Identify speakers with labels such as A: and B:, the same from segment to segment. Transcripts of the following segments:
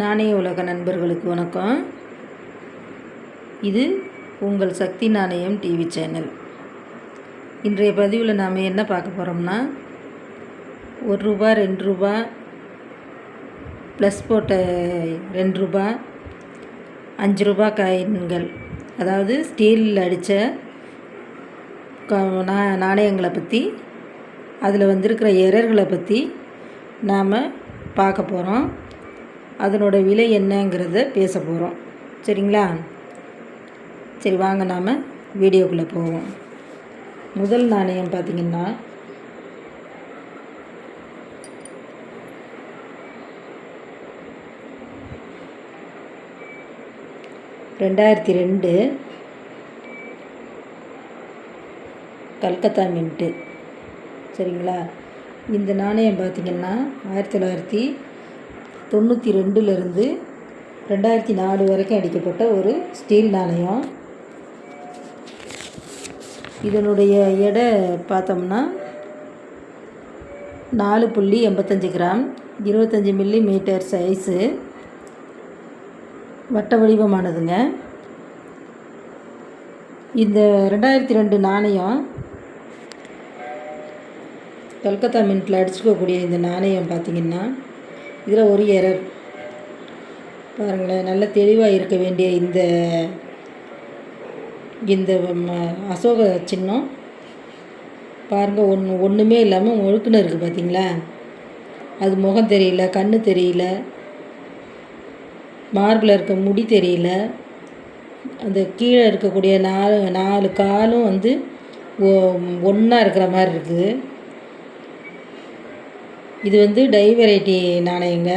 A: நாணய உலக நண்பர்களுக்கு வணக்கம். இது உங்கள் சக்தி நாணயம் டிவி சேனல். இன்றைய பதிவில் நாம் என்ன பார்க்க போகிறோம்னா ஒரு ரூபா ரெண்டு ரூபா ப்ளஸ் போட்ட ரெண்டு ரூபா அஞ்சு ரூபா காயின்கள். அதாவது ஸ்டீலில் அடித்த நா நாணயங்களை பற்றி அதில் வந்திருக்கிற எரர்களை பற்றி நாம் பார்க்க போகிறோம் அதனோட விலை என்னங்கிறத பேச போகிறோம் சரிங்களா? சரி வாங்க நாம் வீடியோக்குள்ளே போவோம். முதல் நாணயம் பார்த்திங்கன்னா ரெண்டாயிரத்தி ரெண்டு கல்கத்தா மின்ட்டு. சரிங்களா? இந்த நாணயம் பார்த்திங்கன்னா ஆயிரத்தி தொள்ளாயிரத்தி தொண்ணூற்றி ரெண்டுலேருந்து ரெண்டாயிரத்தி நாலு வரைக்கும் அடிக்கப்பட்ட ஒரு ஸ்டீல் நாணயம். இதனுடைய எடை பார்த்தோம்னா நாலு புள்ளி எண்பத்தஞ்சு கிராம் இருபத்தஞ்சி மில்லி மீட்டர் சைஸு. வட்ட வடிவமானதுங்க. இந்த ரெண்டாயிரத்தி ரெண்டு நாணயம் கல்கத்தா மின்ட்டில் அடிச்சுக்கக்கூடிய இந்த நாணயம் பார்த்திங்கன்னா இதில் ஒரு எரர் பாருங்களேன் நல்ல தெளிவாக இருக்க வேண்டிய இந்த இந்த அசோக சின்னம். பாருங்கள் ஒன்று ஒன்றுமே இல்லாமல் ஒழுக்குன்னு இருக்குது பார்த்தீங்களா? அது முகம் தெரியல கண் தெரியல மார்பில் இருக்க முடி தெரியல. அந்த கீழே இருக்கக்கூடிய நாலு நாலு காலும் வந்து ஒன்றா இருக்கிற மாதிரி இருக்குது. இது வந்து டை வெரைட்டி நாணயங்க.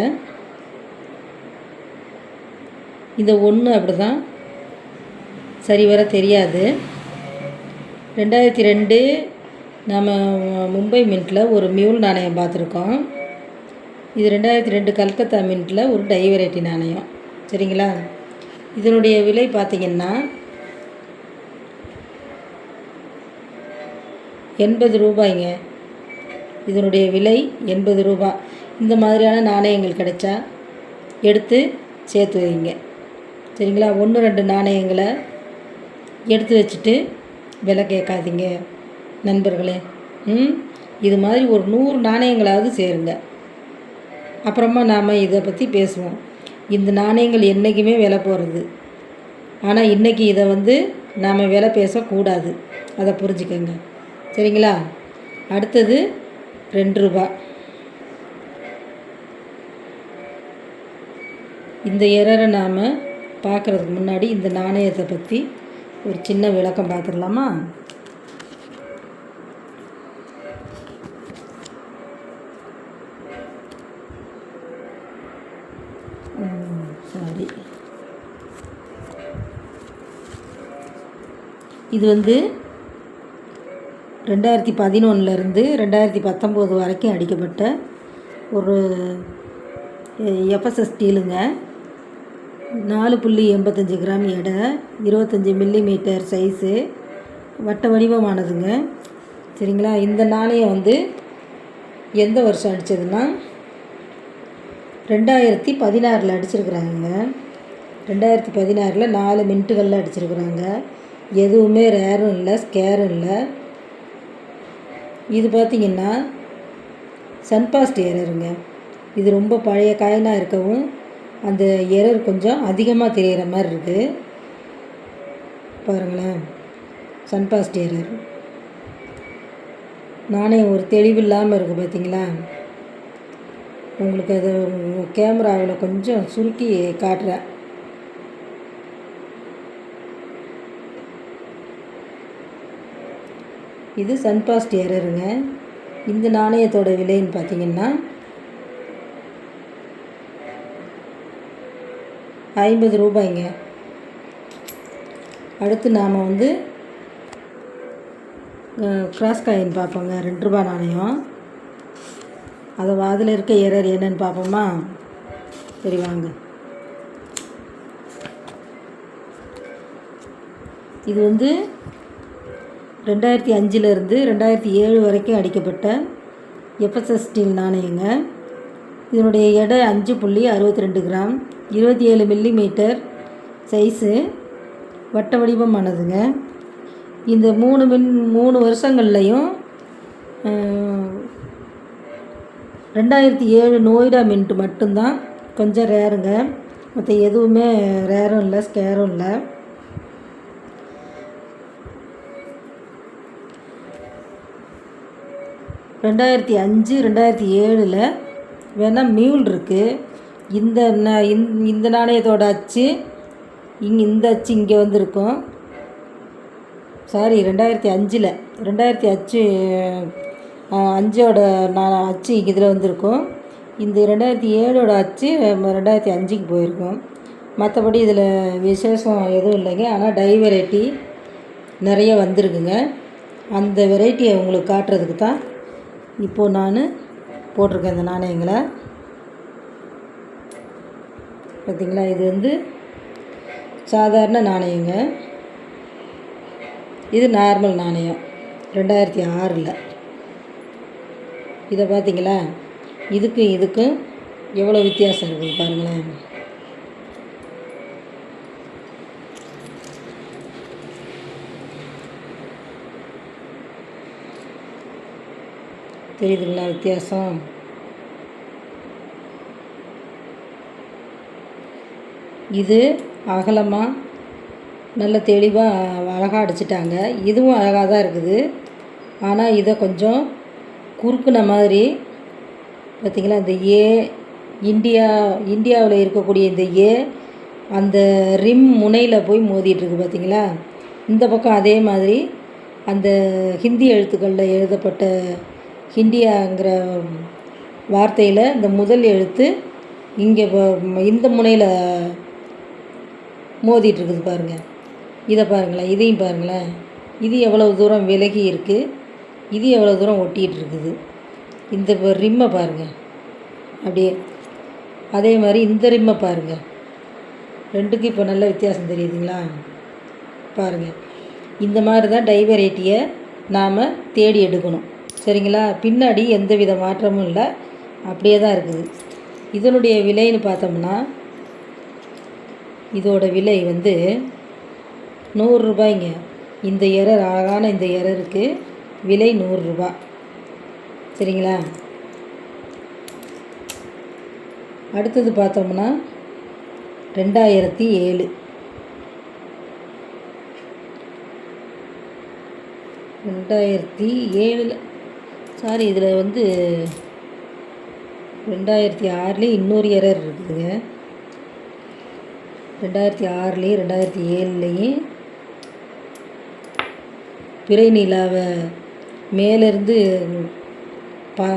A: இந்த ஒன்று அப்படி தான் சரி வர தெரியாது. ரெண்டாயிரத்தி ரெண்டு நம்ம மும்பை மின்ட்டில் ஒரு மியூல் நாணயம் பார்த்துருக்கோம். இது ரெண்டாயிரத்தி ரெண்டு கல்கத்தா மின்ட்டில் ஒரு டை வெரைட்டி நாணயம். சரிங்களா? இதனுடைய விலை பார்த்திங்கன்னா எண்பது ரூபாய்ங்க. இதனுடைய விலை எண்பது ரூபா. இந்த மாதிரியான நாணயங்கள் கிடைச்சா எடுத்து சேர்த்து வைங்க. சரிங்களா? ஒன்று ரெண்டு நாணயங்களை எடுத்து வச்சுட்டு விலை கேட்காதீங்க நண்பர்களே. ம்? இது மாதிரி ஒரு நூறு நாணயங்களாவது சேருங்க. அப்புறமா நாம் இதை பற்றி பேசுவோம். இந்த நாணயங்கள் என்றைக்குமே விலை போகிறது ஆனால் இன்றைக்கி இதை வந்து நாம் விலை பேசக்கூடாது. அதை புரிஞ்சுக்கோங்க. சரிங்களா? அடுத்தது ரெண்டு ரூபா இந்த எரரை நாம் பார்க்குறதுக்கு முன்னாடி இந்த நாணயத்தை பற்றி ஒரு சின்ன விளக்கம் பார்த்துடலாமா சாரி. இது வந்து ரெண்டாயிரத்தி பதினொன்றுலேருந்து ரெண்டாயிரத்தி பத்தொம்போது வரைக்கும் அடிக்கப்பட்ட ஒரு எஃப்எஸ்எஸ் ஸ்டீலுங்க நாலு புள்ளி எண்பத்தஞ்சு கிராம் எடை இருபத்தஞ்சி மில்லி மீட்டர் சைஸு வட்ட வடிவமானதுங்க. சரிங்களா? இந்த நாணயம் வந்து எந்த வருஷம் அடித்ததுன்னா ரெண்டாயிரத்தி பதினாறில் அடிச்சிருக்கிறாங்க. ரெண்டாயிரத்தி பதினாறில் நாலு மின்ட்டுகளில் அடிச்சிருக்கிறாங்க. எதுவுமே ரேரும் இல்லை ஸ்கேரும் இல்லை. இது பார்த்திங்கன்னா சன்பாஸ்ட் எரருங்க இது ரொம்ப பழைய காயினாக இருக்கவும் அந்த எரர் கொஞ்சம் அதிகமாக தெரிகிற மாதிரி இருக்குது பாருங்களேன். சன்பாஸ்ட் எரர் நாணயம் ஒரு தெளிவு இல்லாமல் இருக்குது பார்த்தீங்களா உங்களுக்கு அது கேமராவில் கொஞ்சம் சுருக்கி காட்டுறேன். இது சன்பாஸ்ட் எரருங்க. இந்த நாணயத்தோட விலைன்னு பார்த்தீங்கன்னா ஐம்பது ரூபாய்ங்க. அடுத்து நாம் வந்து கிராஸ் காயின் பார்ப்போங்க. ரெண்டு ரூபா நாணயம். அதை அதில் இருக்க எரர் என்னன்னு பார்ப்போமா? சரி வாங்க. இது வந்து ரெண்டாயிரத்தி அஞ்சிலேருந்து ரெண்டாயிரத்தி ஏழு வரைக்கும் அடிக்கப்பட்ட எஃப்எஸ்எஸ் ஸ்டீல் நாணயங்க. இதனுடைய எடை அஞ்சு புள்ளி அறுபத்தி ரெண்டு கிராம் இருபத்தி ஏழு மில்லி மீட்டர் சைஸு வட்ட வடிவமானதுங்க இந்த மூணு மின் மூணு வருஷங்கள்லையும் ரெண்டாயிரத்தி ஏழு நோய்டா மின்ட்டு மட்டும்தான் கொஞ்சம் ரேருங்க மற்ற எதுவுமே ரேரும் இல்லை ஸ்கேரும் இல்லை. ரெண்டாயிரத்தி அஞ்சு ரெண்டாயிரத்தி ஏழில் வேணால் மியூல் இருக்குது இந்த ந- இந்த- நாணயத்தோட அச்சு இங்கே இந்த அச்சு இங்கே வந்திருக்கும். சாரி ரெண்டாயிரத்தி அஞ்சில். ரெண்டாயிரத்தி அச்சு அஞ்சோட நான் அச்சு இதில் வந்திருக்கும். இந்த ரெண்டாயிரத்தி ஏழோட அச்சு ரெண்டாயிரத்தி அஞ்சுக்கு போயிருக்கும். மற்றபடி இதில் விசேஷம் எதுவும் இல்லைங்க. ஆனால் டை வெரைட்டி நிறைய வந்திருக்குங்க. அந்த வெரைட்டியை உங்களுக்கு காட்டுறதுக்கு தான் இப்போது நான் போட்டிருக்கேன் இந்த நாணயங்களை. பார்த்தீங்களா? இது வந்து சாதாரண நாணயங்க. இது நார்மல் நாணயம். ரெண்டாயிரத்தி ஆறில். இதை பார்த்தீங்களா? இதுக்கும் இதுக்கும் எவ்வளோ வித்தியாசம் இருக்குது பாருங்களேன். தெரியுதுங்களா வித்தியாசம்? இது அகலமாக நல்ல தெளிவாக அழகாக அடிச்சிட்டாங்க. இதுவும் அழகாக தான் இருக்குது. ஆனால் இதை கொஞ்சம் குறுக்குன மாதிரி பார்த்திங்களா இந்த ஏ இந்தியா இந்தியாவில் இருக்கக்கூடிய இந்த ஏ அந்த ரிம் முனையில் போய் மோதிட்டுருக்கு பார்த்திங்களா? இந்த பக்கம் அதே மாதிரி அந்த ஹிந்தி எழுத்துக்களில் எழுதப்பட்ட ஹிந்தியாங்கிற வார்த்தையில் இந்த முதல் எழுத்து இங்கே இந்த முனையில் மோதிட்டு இருக்குது பாருங்கள் இதை பாருங்களேன் இதையும் பாருங்களேன். இது எவ்வளோ தூரம் விலகி இருக்குது இது எவ்வளோ தூரம் ஒட்டிகிட்டு இருக்குது? இந்த ரிம்மை பாருங்கள் அப்படியே. அதே மாதிரி இந்த ரிம்மை பாருங்கள் ரெண்டுக்கும் இப்போ நல்ல வித்தியாசம் தெரியுதுங்களா? பாருங்கள் இந்த மாதிரி தான் டைவரேட்டியை நாம் தேடி எடுக்கணும். சரிங்களா? பின்னாடி எந்த வித மாற்றமும் இல்லை. அப்படியே தான் இருக்குது. இதனுடைய விலைன்னு பார்த்தோம்னா இதோட விலை வந்து நூறுரூபாய்ங்க இந்த எரர் அழகான இந்த எரருக்கு விலை நூறுரூபா சரிங்களா? அடுத்தது பார்த்தோம்னா ரெண்டாயிரத்தி ஏழு. ரெண்டாயிரத்தி ஏழில் சாரி இதில் வந்து ரெண்டாயிரத்தி ஆறுலேயும் இன்னொரு எரர் இருக்குதுங்க. ரெண்டாயிரத்தி ஆறுலேயும் ரெண்டாயிரத்தி ஏழுலேயும் பிறை நிலாவை மேலேருந்து பா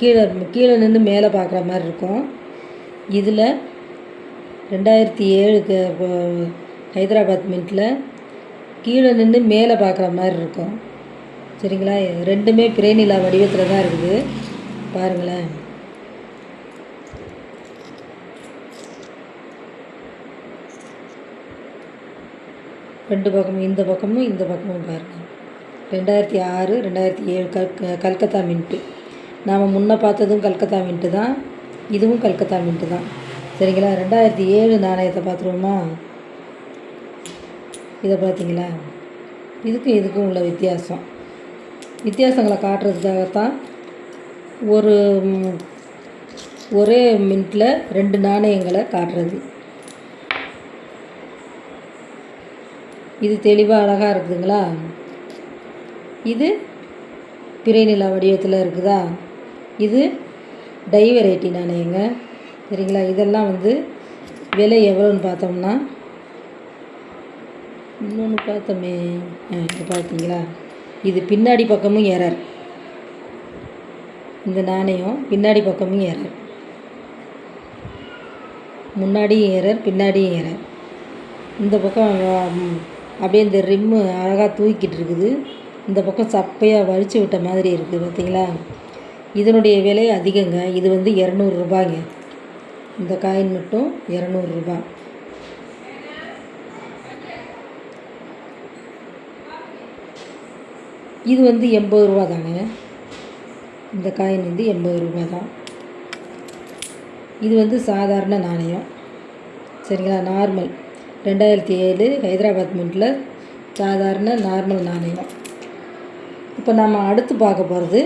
A: கீழே கீழே நின்று மேலே பார்க்குற மாதிரி இருக்கும். இதில் ரெண்டாயிரத்தி ஏழுக்கு ஹைதராபாத் மின்ட்டில் கீழே நின்று மேலே பார்க்குற மாதிரி இருக்கும். சரிங்களா? ரெண்டுமே பிரேனிலா வடிவத்தில் தான் இருக்குது. பாருங்களேன். ரெண்டு பக்கமும் இந்த பக்கமும் இந்த பக்கமும் பாருங்கள் ரெண்டாயிரத்தி ஆறு ரெண்டாயிரத்தி ஏழு கல் கல்கத்தா மின்ட்டு. நாம் முன்னே பார்த்ததும் கல்கத்தா மின்ட்டு தான். இதுவும் கல்கத்தா மின்ட்டு தான். சரிங்களா? ரெண்டாயிரத்தி ஏழு நாணயத்தை பார்த்துருவோமா? இதை பார்த்தீங்களா? இதுக்கும் இதுக்கும் உள்ள வித்தியாசம். வித்தியாசங்களை காட்டுறதுக்காகத்தான் ஒரு ஒரே மின்ட்டில் ரெண்டு நாணயங்களை காட்டுறது. இது தெளிவாக அழகாக இருக்குதுங்களா? இது பிறைநிலா வடிவத்தில் இருக்குதா? இது டை வெரைட்டி நாணயங்க. சரிங்களா? இதெல்லாம் வந்து விலை எவ்வளோன்னு பார்த்தோம்னா இன்னொன்று பார்த்தோமே. ஆ இது பார்த்தீங்களா? இது பின்னாடி பக்கமும் எரர் இந்த நாணயம் பின்னாடி பக்கமும் எரர் முன்னாடியும் எரர் பின்னாடியும் எரர் இந்த பக்கம் அப்படியே இந்த ரிம்மு அழகாக தூக்கிட்டு இருக்குது. இந்த பக்கம் சப்பையாக வலிச்சு விட்ட மாதிரி இருக்குது பார்த்தீங்களா? இதனுடைய விலை அதிகங்க. இது வந்து இரநூறுபாங்க இந்த காயின் மட்டும் இரநூறுபா இது வந்து எண்பது ரூபா தாங்க இந்த காயின் வந்து எண்பது ரூபா தான். இது வந்து சாதாரண நாணயம். சரிங்களா? நார்மல் ரெண்டாயிரத்தி ஏழு ஹைதராபாத் மின்ட்டில் சாதாரண நார்மல் நாணயம். இப்போ நம்ம அடுத்து பார்க்க போகிறது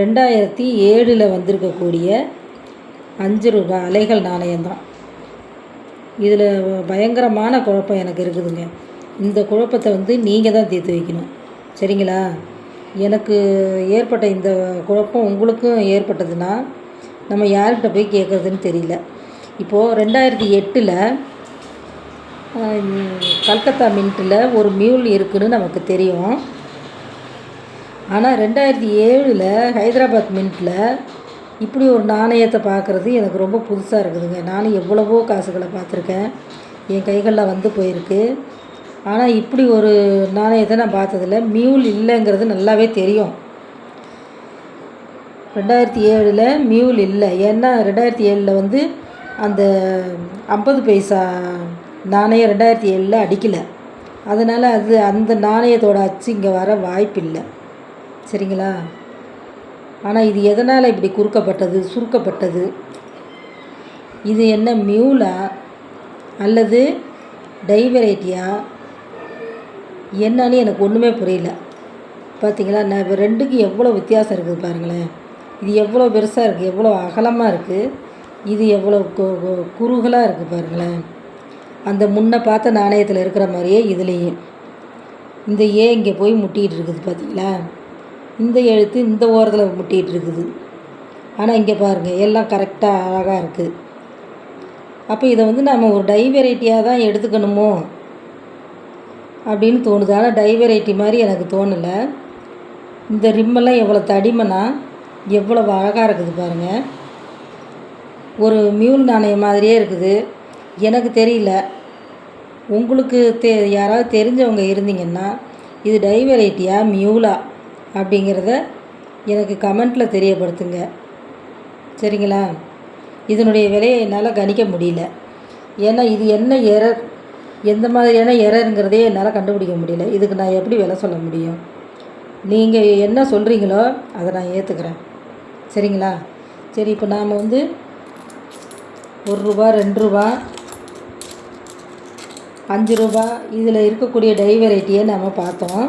A: ரெண்டாயிரத்தி ஏழில் வந்திருக்கக்கூடிய அஞ்சு ரூபாய் அலைகள் நாணயம்தான் இதில் பயங்கரமான குழப்பம் எனக்கு இருக்குதுங்க. இந்த குழப்பத்தை வந்து நீங்கள் தான் தீர்த்து வைக்கணும். சரிங்களா? எனக்கு ஏற்பட்ட இந்த குழப்பம் உங்களுக்கும் ஏற்பட்டதுன்னா நம்ம யார்கிட்ட போய் கேட்குறதுன்னு தெரியல. இப்போது ரெண்டாயிரத்தி எட்டில் கல்கத்தா மின்ட்டில் ஒரு மியூல் இருக்குதுன்னு நமக்கு தெரியும். ஆனால் ரெண்டாயிரத்தி ஏழில் ஹைதராபாத் மின்ட்டில் இப்படி ஒரு நாணயத்தை பார்க்குறது எனக்கு ரொம்ப புதுசாக இருக்குதுங்க. நானும் எவ்வளவோ காசுகளை பார்த்துருக்கேன். என் கைகளில் வந்து போயிருக்கு. ஆனால் இப்படி ஒரு நாணயத்தை நான் பார்த்ததில்ல. மியூல் இல்லைங்கிறது நல்லாவே தெரியும். ரெண்டாயிரத்தி ஏழில் மியூல் இல்லை. ஏன்னா ரெண்டாயிரத்தி ஏழில் வந்து அந்த ஐம்பது பைசா நாணயம் ரெண்டாயிரத்தி ஏழில் அடிக்கலை. அதனால் அது அந்த நாணயத்தோட அச்சு இங்கே வர வாய்ப்பில்லை. சரிங்களா? ஆனால் இது எதனால் இப்படி குறுக்கப்பட்டது சுருக்கப்பட்டது? இது என்ன மியூலா அல்லது டைவரைட்டியா? என்னன்னு எனக்கு ஒன்றுமே புரியல. பார்த்தீங்களா நான் இப்போ ரெண்டுக்கும் எவ்வளோ வித்தியாசம் இருக்குது பாருங்களேன். இது எவ்வளோ பெருசாக இருக்குது எவ்வளோ அகலமாக இருக்குது இது எவ்வளோ கு- கு- குறுகலாக இருக்குது பாருங்களேன். அந்த முன்ன பார்த்த நாணயத்தில் இருக்கிற மாதிரியே இதுலேயும். இந்த ஏ இங்கே போய் முட்டிகிட்டு இருக்குது பார்த்தீங்களா இந்த எழுத்து இந்த ஓரத்தில் முட்டிகிட்டு இருக்குது. ஆனால் இங்கே பாருங்கள் எல்லாம் கரெக்டாக அழகாக இருக்குது அப்போ இதை வந்து நம்ம ஒரு டை வெரைட்டியாக தான் எடுத்துக்கணுமோ? அப்படின்னு தோணுது. ஆனால் டை வெரைட்டி மாதிரி எனக்கு தோணலை. இந்த ரிம்மெல்லாம் எவ்வளோ தடிமனா எவ்வளவு அழகாக இருக்குது பாருங்கள் ஒரு மியூல் நாணயம் மாதிரியே இருக்குது. எனக்கு தெரியல. உங்களுக்கு தெ யாராவது தெரிஞ்சவங்க இருந்தீங்கன்னா இது டை வெரைட்டியா மியூலா அப்படிங்கிறத எனக்கு கமெண்ட்டில் தெரியப்படுத்துங்க. சரிங்களா? இதனுடைய விலையை என்னால் கணிக்க முடியல. ஏன்னா இது என்ன எரர் எந்த மாதிரியான எரருங்கிறதே என்னால் கண்டுபிடிக்க முடியல. இதுக்கு நான் எப்படி விலை சொல்ல முடியும்? நீங்கள் என்ன சொல்கிறீங்களோ அதை நான் ஏற்றுக்கிறேன் சரிங்களா? சரி இப்போ நாம் வந்து ஒரு ரூபா ரெண்டு ரூபா அஞ்சு ரூபா இதில் இருக்கக்கூடிய டை வெரைட்டியை நம்ம பார்த்தோம்.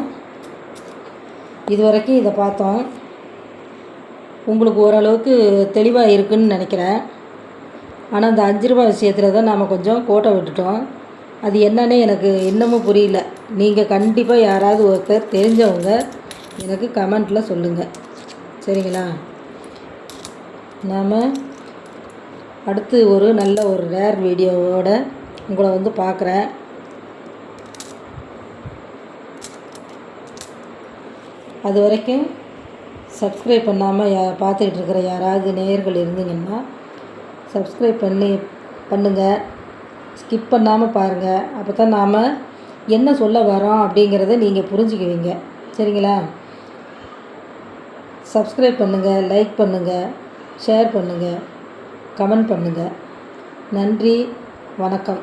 A: இது வரைக்கும் இதை பார்த்தோம். உங்களுக்கு ஓரளவுக்கு தெளிவாக இருக்குன்னு நினைக்கிறேன். ஆனால் அந்த அஞ்சு ரூபா விஷயத்தில் தான் நாம் கொஞ்சம் கோட்டை விட்டுட்டோம். அது என்னன்னே எனக்கு இன்னமும் புரியல. நீங்கள் கண்டிப்பாக யாராவது ஒருத்தர் தெரிஞ்சவங்க எனக்கு கமெண்ட்டில் சொல்லுங்கள் சரிங்களா? நாம் அடுத்து ஒரு நல்ல ஒரு ரேர் வீடியோவோட உங்களை வந்து பார்க்குறேன். அது வரைக்கும் சப்ஸ்கிரைப் பண்ணாமல் யா பார்த்துக்கிட்டு இருக்கிற யாராவது நேயர்கள் இருந்தீங்கன்னா சப்ஸ்கிரைப் பண்ணி பண்ணுங்கள் ஸ்கிப் பண்ணாமல் பாருங்கள் அப்போ தான் நாம் என்ன சொல்ல வரோம் அப்படிங்கிறத நீங்கள் புரிஞ்சுக்குவீங்க. சரிங்களா? சப்ஸ்கிரைப் பண்ணுங்கள் லைக் பண்ணுங்கள் ஷேர் பண்ணுங்கள் கமெண்ட் பண்ணுங்கள் நன்றி வணக்கம்.